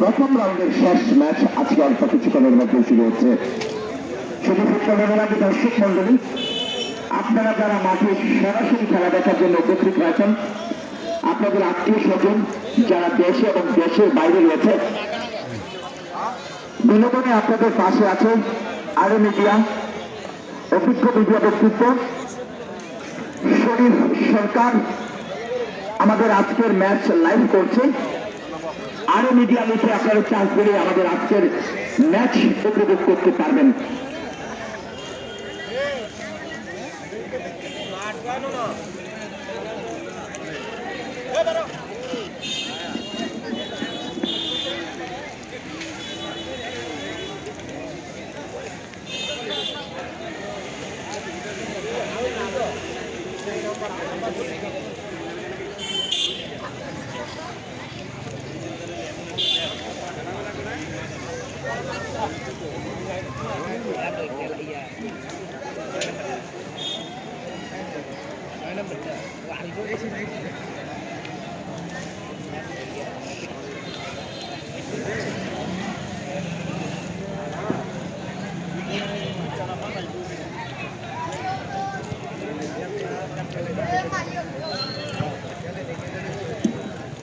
প্রথম রাউন্ডের শেষ ম্যাচ আজকে অল্প কিছুক্ষণের মধ্যে শুরু হচ্ছে। শুধু ফুটবলের মেলাতে দর্শক মন্ডলী আপনারা যারা মাঠে সরাসরি খেলা দেখার জন্য উপস্থিত হয়েছেন আপনাদের আত্মীয় স্বজন যারা দেশে এবং দেশের বাইরে রয়েছে, বিনোদনে আপনাদের পাশে আছে আরও মিডিয়া, অভিজ্ঞ মিডিয়া ব্যক্তিত্ব, শরীফ সরকার। আমাদের আজকের ম্যাচ লাইভ করছে। আরও মিডিয়া লিখে আপনারা চান্স পেলে আমাদের আজকের ম্যাচ উপভোগ করতে পারবেন।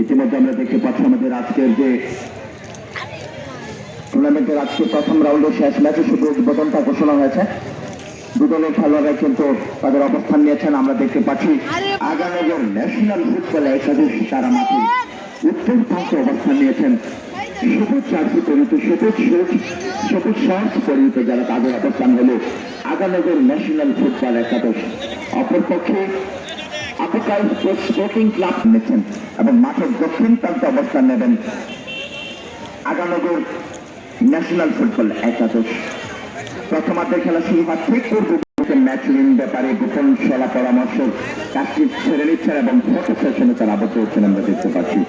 ইতিমধ্যে আমরা দেখতে পাচ্ছি আমাদের আজকের যে টুর্নামেন্টের আজকে প্রথম রাউন্ডের শেষ ম্যাচে শুধু উদ্বোধনটা ঘোষণা হয়েছে। দুদলের খেলোয়াড়রা কিন্তু তাদের অবস্থান নিয়েছেন আমরা দেখতে পাচ্ছি আগানগর ন্যাশনাল ফুটবল একাদশ তারা মাঠে উত্তর প্রান্তে অবস্থান নিয়েছেন। সবুজ জার্সি পরিহিত সবুজ সবুজ পরিহিত যারা তাদের অবস্থান হলো আগানগর ন্যাশনাল ফুটবল একাদশ। অপরপক্ষে আপিকাল স্পোর্টিং ক্লাব নিচ্ছেন এবং মাঠের দক্ষিণ প্রান্তে অবস্থান নেবেন আগানগর ন্যাশনাল ফুটবল একাদশ। প্রথমার্ধের খেলা শুরু হওয়ার ঠিক পূর্বে ম্যাচ ব্যাপারে গোপন সলা পরামর্শ কাজটি ছেড়ে নিচ্ছেন এবং ফটো সেশনে তারা আবদ্ধ হচ্ছেন আমরা দেখতে পাচ্ছি।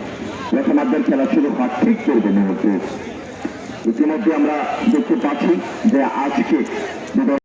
প্রথমার্ধের খেলা শুরু হওয়ার ঠিক পূর্বে মুহূর্তে। ইতিমধ্যে আমরা দেখতে পাচ্ছি যে আজকে